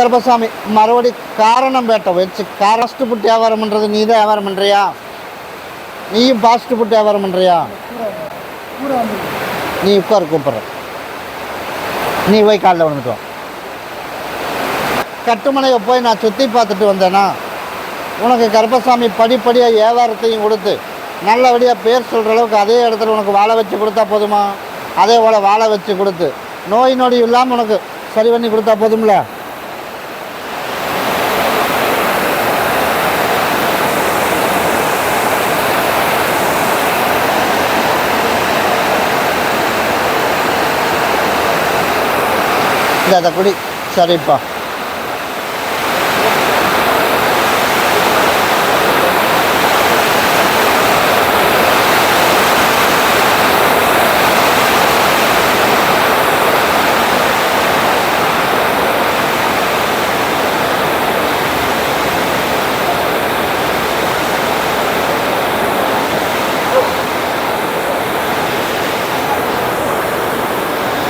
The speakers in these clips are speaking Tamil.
கருப்பசாமி மறுபடி காரணம் பேட்டை வச்சு காரஸ்ட் புட்டு வியாபாரம் பண்ணுறது நீ தான் வியாபாரம் பண்ணுறியா நீயும் பாஸ்ட் புட்டு வியாபாரம் பண்ணுறியா நீ உட்கார் கூப்பிட்ற நீ போய் காலைல வந்துட்டு கட்டுமனையை போய் நான் சுற்றி பார்த்துட்டு வந்தேன்னா உனக்கு கருப்பசாமி படிப்படியாக வியாபாரத்தையும் கொடுத்து நல்லபடியாக பேர் சொல்கிற அளவுக்கு அதே இடத்துல உனக்கு வாழை வச்சு கொடுத்தா போதுமா? அதே போல் வாழ வச்சு கொடுத்து நோய் நொடி இல்லாமல் உனக்கு சரி பண்ணி கொடுத்தா போதும்ல? இந்த அதை குடி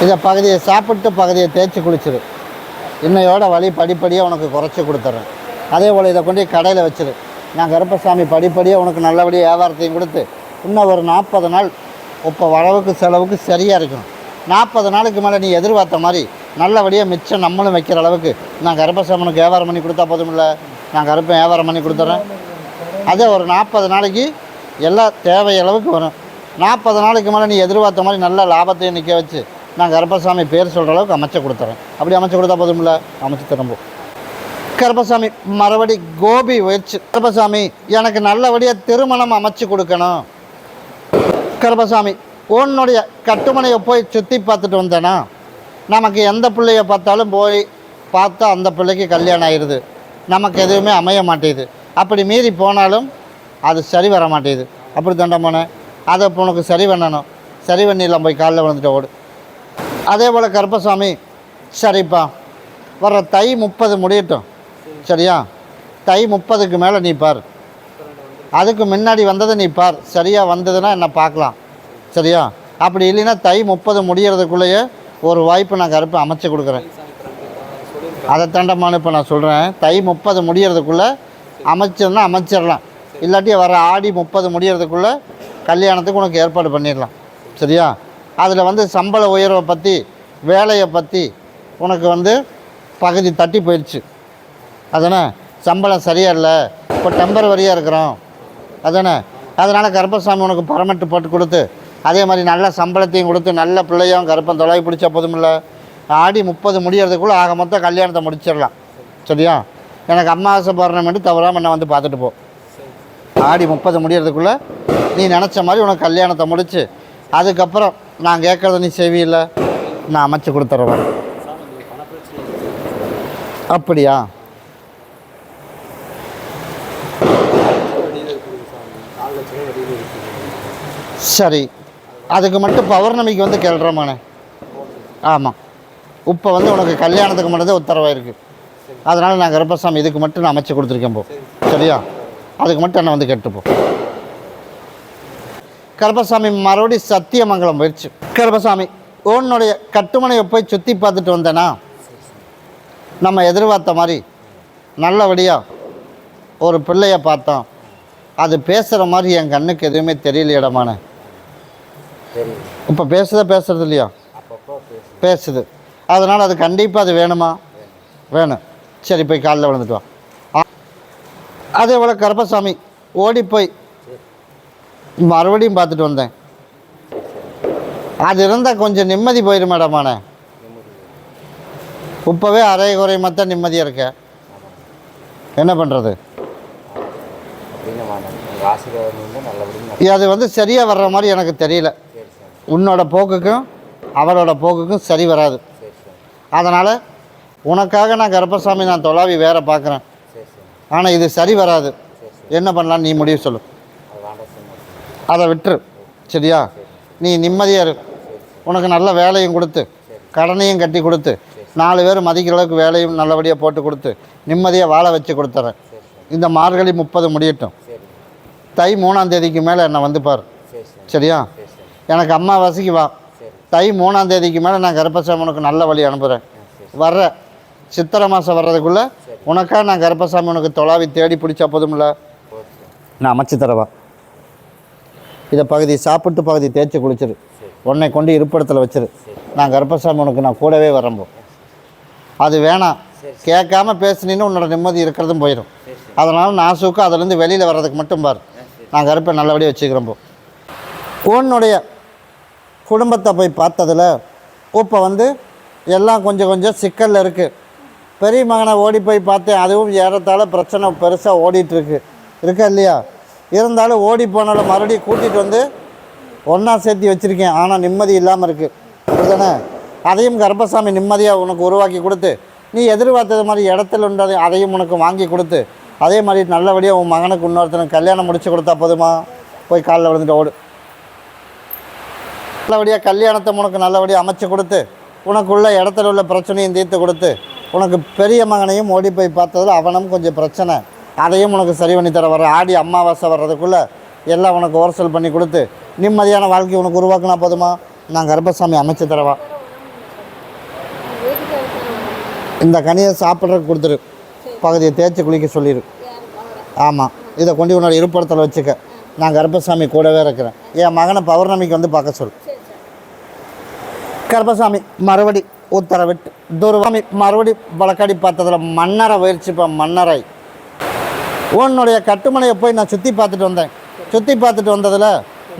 இதை இந்த பகுதியை சாப்பிட்டு பகுதியை தேய்ச்சி குளிச்சிரு. இன்னையோட வழி படிப்படியாக உனக்கு குறைச்சி கொடுத்துட்றேன் அதே போல் இதை கொண்டு கடையில் வச்சிரு. நான் கருப்பசாமி படிப்படியாக உனக்கு நல்லபடியாக வியாபாரத்தையும் கொடுத்து இன்னும் ஒரு நாற்பது நாள் இப்போ வரவுக்கு செலவுக்கு சரியாக இருக்கணும். நாற்பது நாளுக்கு மேலே நீ எதிர்பார்த்த மாதிரி நல்லபடியாக மிச்சம் நம்மளும் வைக்கிற அளவுக்கு நான் கருப்பசாமனுக்கு வியாபாரம் பண்ணி கொடுத்தா போதுமில்ல? நான் கருப்பை வியாபாரம் பண்ணி கொடுத்துட்றேன் அதே ஒரு நாற்பது நாளைக்கு எல்லாம் தேவை அளவுக்கு வரும். நாற்பது நாளைக்கு மேலே நீ எதிர்பார்த்த மாதிரி நல்ல லாபத்தையும் நிற்க வச்சு நான் கருப்பசாமி பேர் சொல்கிற அளவுக்கு அமைச்சு கொடுத்துறேன். அப்படி அமைச்சு கொடுத்தா போதுமில்ல அமைச்சு திரும்பும் கருப்பசாமி மறுபடி கோபி வச்சு கருப்பசாமி எனக்கு நல்லபடியாக திருமணம் அமைச்சு கொடுக்கணும். கருப்பசாமி உன்னுடைய கட்டுமனையை போய் சுற்றி பார்த்துட்டு வந்தேன்னா நமக்கு எந்த பிள்ளைய பார்த்தாலும் போய் பார்த்தா அந்த பிள்ளைக்கு கல்யாணம் ஆயிடுது நமக்கு எதுவுமே அமைய மாட்டேங்குது அப்படி மீறி போனாலும் அது சரி வர மாட்டேங்குது அப்படி தண்டமான அதை உனக்கு சரி பண்ணணும். சரி பண்ணிடலாம் போய் காலைல விழுந்துட்டு ஓடு. அதே போல் கருப்பசாமி சரிப்பா. வர்ற தை முப்பது முடியட்டும். சரியா? தை முப்பதுக்கு மேலே நீ பார். அதுக்கு முன்னாடி வந்ததை நீ பார். சரியாக வந்ததுன்னா என்ன பார்க்கலாம். சரியா? அப்படி இல்லைன்னா தை முப்பது முடிகிறதுக்குள்ளேயே ஒரு வாய்ப்பு நான் கருப்பு அமைச்சு கொடுக்குறேன். அதை தாண்டமான இப்போ நான் சொல்கிறேன் தை முப்பது முடிகிறதுக்குள்ளே அமைச்சிருந்தா அமைச்சிடலாம். இல்லாட்டி வர ஆடி முப்பது முடிகிறதுக்குள்ளே கல்யாணத்துக்கு உனக்கு ஏற்பாடு பண்ணிடலாம். சரியா? அதில் வந்து சம்பள உயர்வை பற்றி வேலையை பற்றி உனக்கு வந்து பகுதி தட்டி போயிடுச்சு. அதானே? சம்பளம் சரியாக இல்லை. இப்போ டெம்பரவரியாக இருக்கிறோம். அதானே? அதனால் கருப்பசாமி உனக்கு பரமட்டு போட்டு கொடுத்து அதே மாதிரி நல்ல சம்பளத்தையும் கொடுத்து நல்ல பிள்ளையும் கருப்பம் தொலை பிடிச்சா போதுமில்ல. ஆடி முப்பது முடியறதுக்குள்ளே ஆக மொத்தம் கல்யாணத்தை முடிச்சிடலாம். சரியா? எனக்கு அமாவாசை பௌர்ணமிட்டு தவறாமல் என்ன வந்து பார்த்துட்டு போ. ஆடி முப்பது முடியறதுக்குள்ளே நீ நினச்ச மாதிரி உனக்கு கல்யாணத்தை முடிச்சு அதுக்கப்புறம் நான் கேட்குறத நீ செய்வியில்ல? நான் அமைச்சு கொடுத்துட்றேன் அப்படியா? சரி. அதுக்கு மட்டும் பௌர்ணமிக்கு வந்து கேள்றமானே ஆமாம் இப்போ வந்து உனக்கு கல்யாணத்துக்கு மட்டும்தான் உத்தரவாயிருக்கு. அதனால் நான் கருப்பசாமி இதுக்கு மட்டும் நான் அமைச்சு கொடுத்துருக்கேன் போ. சரியா? அதுக்கு மட்டும் என்ன வந்து கெட்டுப்போம் கருப்பசாமி மறுபடியும் சத்தியமங்கலம் போயிடுச்சு கருப்பசாமி உன்னுடைய கட்டுமனையை போய் சுற்றி பார்த்துட்டு வந்தேனா? நம்ம எதிர்பார்த்த மாதிரி நல்லபடியாக ஒரு பிள்ளைய பார்த்தோம். அது பேசுகிற மாதிரி என் கண்ணுக்கு எதுவுமே தெரியல இடமான. இப்போ பேசுதா பேசுறது இல்லையா? பேசுது. அதனால் அது கண்டிப்பாக அது வேணுமா? வேணும். சரி போய் காலைல விழுந்துட்டு வா. அதே போல் கருப்பசாமி ஓடி போய் மறுபடியும் பார்த்துட்டு வந்தேன். அது இருந்தால் கொஞ்சம் நிம்மதி போயிடும் மேடமான இப்போவே அரை குறை மொத்தம் நிம்மதியாக இருக்க. என்ன பண்ணுறது அது வந்து சரியாக வர்ற மாதிரி எனக்கு தெரியல. உன்னோட போக்குக்கும் அவளோட போக்குக்கும் சரி வராது. அதனால் உனக்காக நான் கருப்பசாமி நான் தொலாவி வேற பார்க்குறேன் ஆனால் இது சரி வராது. என்ன பண்ணலாம் நீ முடிவு சொல்லு. அதை விட்டுரு. சரியா? நீ நிம்மதியாக இரு. உனக்கு நல்ல வேலையும் கொடுத்து கடனையும் கட்டி கொடுத்து நாலு பேர் மதிக்கிற அளவுக்கு வேலையும் நல்லபடியாக போட்டு கொடுத்து நிம்மதியாக வாழ வச்சு கொடுத்துறேன். இந்த மார்கழி முப்பது முடியட்டும். தை மூணாம் தேதிக்கு மேலே என்னை வந்து பார். சரியா? எனக்கு அம்மா எனக்கு வா. தை மூணாம் தேதிக்கு மேலே நான் கருப்பசாமி உனக்கு நல்ல வழி அனுப்புகிறேன் வர்ற சித்திரை மாதம் வர்றதுக்குள்ளே உனக்கா நான் கருப்பசாமி உனக்கு தொலாவி தேடி பிடிச்சா போதும்ல? நான் அமைச்சு தரவா இதை பகுதி சாப்பிட்டு பகுதி தேய்ச்சி குளிச்சிரு. உன்னை கொண்டு இருப்பிடத்தில் வச்சிரு. நான் கருப்பசாமி உனக்கு நான் கூடவே வரம்போ அது வேணாம். கேட்காம பேசுனீன்னு உன்னோட நிம்மதி இருக்கிறதும் போயிடும் அதனால் நான் சூக்கம் அதுலேருந்து வெளியில் வர்றதுக்கு மட்டும் பாரு. நான் கருப்பை நல்லபடியாக வச்சுக்கிறேன் போ. உன்னுடைய குடும்பத்தை போய் பார்த்ததில் இப்போ வந்து எல்லாம் கொஞ்சம் கொஞ்சம் சிக்கலில் இருக்குது பெரிய மகனை ஓடி போய் பார்த்தேன். அதுவும் ஏறத்தாழ பிரச்சனை பெருசாக ஓடிட்டுருக்கு இருக்கா இல்லையா? இருந்தாலும் ஓடி போனாலும் மறுபடியும் கூட்டிகிட்டு வந்து ஒன்றா சேர்த்து வச்சுருக்கேன். ஆனால் நிம்மதி இல்லாமல் இருக்குது அப்படிதானே அதையும் கர்ப்பசாமி நிம்மதியாக உனக்கு உருவாக்கி கொடுத்து நீ எதிர்பார்த்தது மாதிரி இடத்துல உண்டது அதையும் உனக்கு வாங்கி கொடுத்து அதே மாதிரி நல்லபடியாக உன் மகனுக்கு இன்னொருத்தனுக்கு கல்யாணம் முடிச்சு கொடுத்தா போதுமா? போய் காலில் விழுந்துட்டு ஓடு. நல்லபடியாக கல்யாணத்தை உனக்கு நல்லபடியாக அமைச்சு கொடுத்து உனக்குள்ள இடத்துல உள்ள பிரச்சனையும் தீர்த்து கொடுத்து உனக்கு பெரிய மகனையும் ஓடி போய் பார்த்ததில் அவனும் கொஞ்சம் பிரச்சனை. அதையும் உனக்கு சரி பண்ணி தர வர ஆடி அமாவாசை வர்றதுக்குள்ளே எல்லாம் உனக்கு ஓரசல் பண்ணி கொடுத்து நிம்மதியான வாழ்க்கை உனக்கு உருவாக்கினா போதுமா? நான் கர்ப்பசாமி அமைச்சு தரவா. இந்த கனியை சாப்பிட்றதுக்கு கொடுத்துரு. பகுதியை தேய்ச்சி குளிக்க சொல்லிடு ஆமாம் இதை கொண்டு உன்னோட இருப்பிடத்தில் வச்சுக்க. நான் கர்ப்பசாமி கூடவே இருக்கிறேன். என் மகனை பௌர்ணமிக்கு வந்து பார்க்க சொல் கர்ப்பசாமி மறுபடி உத்தரவிட்டு துர்வாமி மறுபடி வழக்காடி பார்த்ததில் மன்னரை முயற்சிப்பேன். மன்னரை. உன்னுடைய கட்டுமனையை போய் நான் சுற்றி பார்த்துட்டு வந்தேன். சுற்றி பார்த்துட்டு வந்ததில்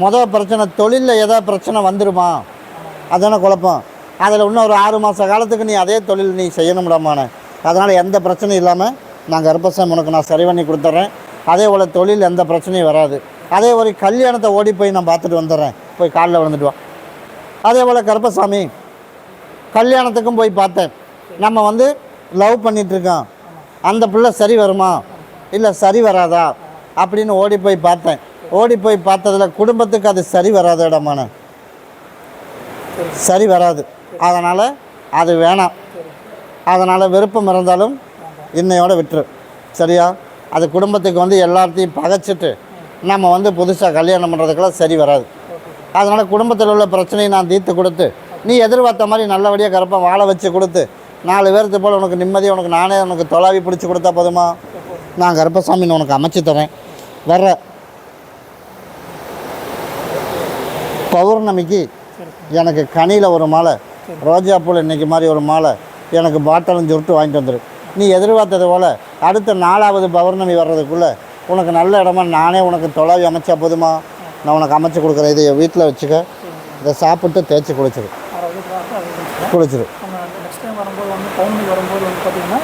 மொதல் பிரச்சனை தொழிலில் ஏதாவது பிரச்சனை வந்துடுமா அதான குழப்பம். அதில் இன்னும் ஒரு ஆறு மாத காலத்துக்கு நீ அதே தொழில் நீ செய்யணும்டாமானே. அதனால் எந்த பிரச்சனையும் இல்லாமல் நான் கர்ப்பசாமி உனக்கு நான் சரி பண்ணி கொடுத்துட்றேன் அதே போல் தொழில் எந்த பிரச்சனையும் வராது. அதே ஒரு கல்யாணத்தை ஓடி போய் நான் பார்த்துட்டு வந்துடுறேன். போய் காலில் விழுந்துட்டு வா. அதே போல் கருப்பசாமி கல்யாணத்துக்கும் போய் பார்த்தேன். நம்ம வந்து லவ் பண்ணிகிட்ருக்கோம் அந்த பிள்ளை சரி வருமா? இல்லை சரி வராதா? அப்படின்னு ஓடி போய் பார்த்தேன். ஓடி போய் பார்த்ததில் குடும்பத்துக்கு அது சரி வராத இடமான. சரி வராது. அதனால் அது வேணாம். அதனால் விருப்பம் இருந்தாலும் இன்னையோட விட்டுரு. சரியா? அது குடும்பத்துக்கு வந்து எல்லாத்தையும் பகைச்சிட்டு நம்ம வந்து புதுசாக கல்யாணம் பண்ணுறதுக்கெல்லாம் சரி வராது. அதனால் குடும்பத்தில் உள்ள பிரச்சனையை நான் தீர்த்து கொடுத்து நீ எதிர்பார்த்த மாதிரி நல்லபடியாக கருப்பாக வாழ வச்சு கொடுத்து நாலு பேர்த்து போல் உனக்கு நிம்மதியாக உனக்கு நானே உனக்கு தொலாவி பிடிச்சி கொடுத்தா போதுமா? நான் கருப்பசாமின்னு உனக்கு அமைச்சு தரேன். வர்ற பௌர்ணமிக்கு எனக்கு கனியில் ஒரு மாலை ரோஜா பூவில் இன்றைக்கி மாதிரி ஒரு மாலை எனக்கு பாட்டிலும் சுருட்டு வாங்கிட்டு வந்துரு. நீ எதிர்பார்த்தது போல் அடுத்த நாலாவது பௌர்ணமி வர்றதுக்குள்ளே உனக்கு நல்ல இடமா நானே உனக்கு தொலைவி அமைச்சா போதுமா? நான் உனக்கு அமைச்சு கொடுக்குறேன். இதை வீட்டில் வச்சுக்க. இதை சாப்பிட்டு தேய்ச்சி குளிச்சிரு. குளிச்சிரு. நம்ம நெக்ஸ்ட் டைம் வரும்போது வந்து பௌர்ணமி வரும்போது வந்து பார்த்திங்கன்னா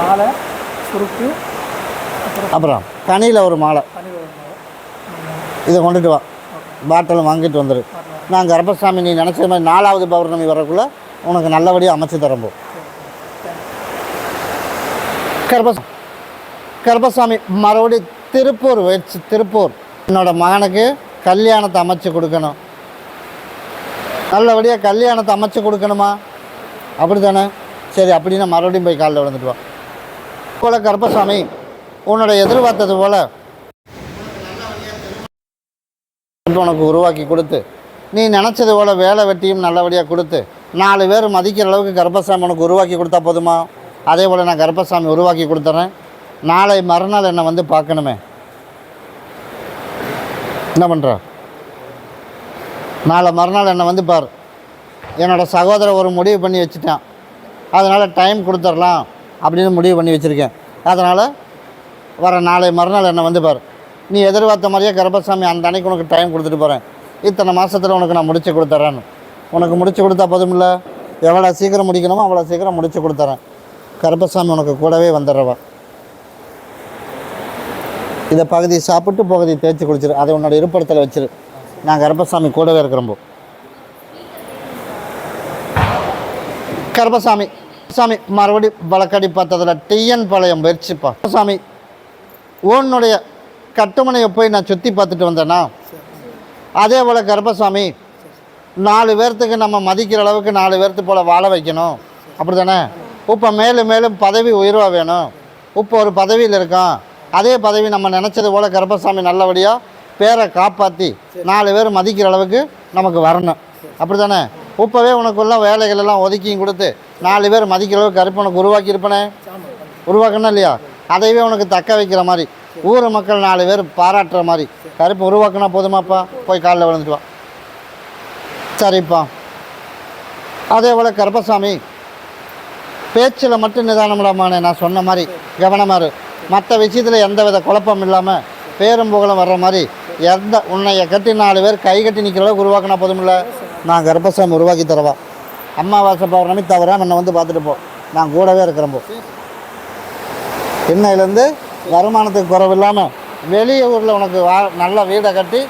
மாலை சுருக்கு அப்புறம்? கனியில் ஒரு மாலை. இதை கொண்டுட்டு வா. பாட்டில் வாங்கிட்டு வந்துடு நான் கர்ப்பசாமி நீ நினச்ச மாதிரி நாலாவது பௌர்ணமி வரக்குள்ளே உனக்கு நல்லபடியாக அமைச்சு தரம்போ கர்ப்ப கர்ப்பசாமி மறுபடி திருப்பூர் வச்சு திருப்பூர். என்னோட மகனுக்கு கல்யாணத்தை அமைச்சு கொடுக்கணும். நல்லபடியாக கல்யாணத்தை அமைச்சு கொடுக்கணுமா? அப்படி தானே சரி அப்படின்னா மறுபடியும் போய் காலில் விழுந்துட்டு வா. போல கர்ப்பசாமி உன்னோட எதிர்பார்த்தது போல் உனக்கு உருவாக்கி கொடுத்து நீ நினச்சது போல் வேலை வெட்டியும் நல்லபடியாக கொடுத்து நாலு பேர் மதிக்கிற அளவுக்கு கர்ப்பசாமி உனக்கு உருவாக்கி கொடுத்தா போதுமா? அதே போல் நான் கர்ப்பசாமி உருவாக்கி கொடுத்துறேன். நாளை மறுநாள் என்னை வந்து பார்க்கணுமே. என்ன பண்ணுற நாளை மறுநாள் என்னை வந்து பார். என்னோடய சகோதரர் ஒரு முடிவு பண்ணி வச்சுட்டான். அதனால் டைம் கொடுத்துடலாம் அப்படின்னு முடிவு பண்ணி வச்சுருக்கேன். அதனால் வர நாளை மறுநாள் என்னை வந்து பார். நீ எதிர்பார்த்த மாதிரியே கருப்பசாமி அந்த அன்னைக்கு உனக்கு டைம் கொடுத்துட்டு போகிறேன் இத்தனை மாதத்தில் உனக்கு நான் முடிச்சு கொடுத்துட்றேன்னு உனக்கு முடிச்சு கொடுத்தா போதுமில்ல? எவ்வளோ சீக்கிரம் முடிக்கணுமோ அவ்வளோ சீக்கிரம் முடிச்சு கொடுத்துறேன். கருப்பசாமி உனக்கு கூடவே வந்துடுறவா இதை பகுதி சாப்பிட்டு பகுதி தேய்ச்சி குடிச்சிரு. அதை உன்னோட இருப்பிடத்தில் வச்சிரு. நான் கருப்பசாமி கூடவே இருக்கிறம்போ கருப்பசாமி சாமி மறுபடி வழக்கடி பார்த்ததில் டிஎன் பாளையம் முயற்சிப்பா சாமி உன்னுடைய கட்டுமனையை போய் நான் சுற்றி பார்த்துட்டு வந்தேன்னா அதே போல் கர்ப்பசாமி நாலு பேர்த்துக்கு நம்ம மதிக்கிற அளவுக்கு நாலு பேர்த்து போல் வாழ வைக்கணும். அப்படி தானே இப்போ மேலும் மேலும் பதவி உயர்வாக வேணும். இப்போ ஒரு பதவியில் இருக்கான். அதே பதவி நம்ம நினச்சது போல் கர்ப்பசாமி நல்லபடியாக பேரை காப்பாற்றி நாலு பேர் மதிக்கிற அளவுக்கு நமக்கு வரணும். அப்படி தானே இப்போவே உனக்குள்ள வேலைகள் எல்லாம் ஒதுக்கியும் கொடுத்து நாலு பேர் மதிக்கிற அளவுக்கு கருப்பு உனக்கு உருவாக்கி இருப்பனே உருவாக்கணும் இல்லையா? அதையவே உனக்கு தக்க வைக்கிற மாதிரி. ஊர் மக்கள் நாலு பேர் பாராட்டுற மாதிரி. கருப்பு உருவாக்குனா போதுமாப்பா? போய் காலில் விழுந்துட்டு வா. சரிப்பா. அதே போல் கருப்பசாமி பேச்சில் மட்டும் நிதானமிடாமானே நான் சொன்ன மாதிரி கவனமாக இரு. மற்ற விஷயத்தில் எந்த வித குழப்பம் இல்லாமல் பேரும் புகழும் வர்ற மாதிரி எந்த உன்னைய கட்டி நாலு பேர் கை கட்டி நிற்கிற அளவுக்கு உருவாக்கினா போதுமில்ல? நான் கர்ப்பசாமி உருவாக்கி தரவா. அம்மாவாசை பௌர்ணமி தவிர என்னை வந்து பார்த்துட்டு போ. நான் கூடவே இருக்கிறேன் போ. இன்னையிலேருந்து வருமானத்துக்கு குறைவில்லாமல் வெளியூரில் ஊரில் உனக்கு வா நல்ல வீடை கட்டி